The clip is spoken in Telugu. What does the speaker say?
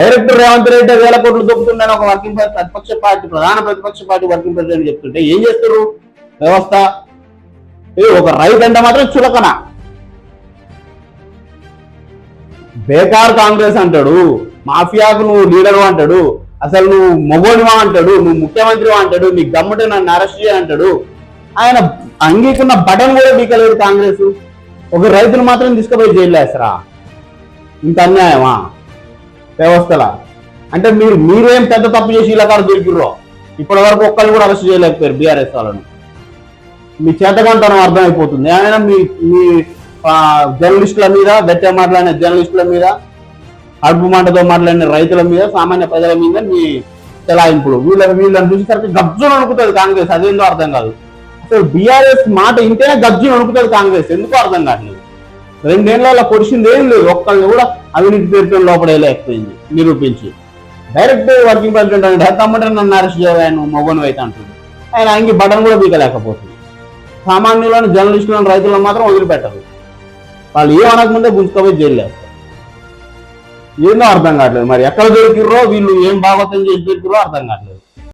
డైరెక్టర్ రేవంత్ రెడ్డి వేల కోట్లు దొక్కుతున్నాను ఒక వర్కింగ్ ప్రతిపక్ష పార్టీ ప్రధాన ప్రతిపక్ష పార్టీ వర్కింగ్ ప్రెసిడెంట్ చెప్తుంటే ఏం చేస్తారు? వ్యవస్థ. ఏ ఒక రైతు అంటే మాత్రం చులకన. బేకార్ కాంగ్రెస్ అంటాడు మాఫియాకు నువ్వు లీడర్ అంటాడు అసలు నువ్వు మొగోడివా అంటాడు నువ్వు ముఖ్యమంత్రివా అంటాడు నీ గమ్ముట నన్ను అరెస్ట్ చేయ అంటాడు. ఆయన అంగీకున్న బటన్ కూడా బీకలేదు కాంగ్రెస్. ఒక రైతును మాత్రం తీసుకుపోయి జైలు వేస్తారా? ఇంత అన్యాయమా? వ్యవస్థల. అంటే మీరు మీరేం పెద్ద తప్పు చేసి ఇలా కాదు దొరికిర్రో ఇప్పటి వరకు ఒక్కళ్ళు కూడా అరెస్ట్ చేయలేకపోయారు బీఆర్ఎస్ వాళ్ళను. మీ చేతకంతనం అర్థమైపోతుంది. ఏమైనా మీ మీ జర్నలిస్టుల మీద గట్టిగా మాట్లాడిన జర్నలిస్టుల మీద అడుపు మాటతో మాట్లాడిన రైతుల మీద సామాన్య ప్రజల మీద మీ చెలాయింపులు. వీళ్ళ వీళ్ళని చూసేసరికి గబ్జును అనుకుతుంది కాంగ్రెస్. అదేందో అర్థం కాదు. అసలు బీఆర్ఎస్ మాట ఇంటేనే గబ్జును అనుకుతుంది కాంగ్రెస్. ఎందుకు అర్థం కాదు రెండేళ్ళలో పొడిచింది ఏం లేదు. ఒక్కళ్ళు కూడా అవినీతి పేరుతో లోపడేయలేకపోయింది నిరూపించి. డైరెక్ట్ వర్కింగ్ ప్రెసిడెంట్ అంటే తమ్ముడే నన్ను అరెస్ట్ చేయను ఆయన మొగను అయితే అంటుంది. ఆయన ఆయనకి బటన్ కూడా బీకలేకపోతుంది సామాన్యులను జర్నలిస్టులను రైతులను మాత్రం వదిలిపెట్టరు. వాళ్ళు ఏం అనకముందే గుంజుకపోయి జైలు ఏందో అర్థం కావట్లేదు. మరి ఎక్కడ దొరికిర్రో వీళ్ళు ఏం భాగవతం చేసి దొరికిరో అర్థం కావట్లేదు.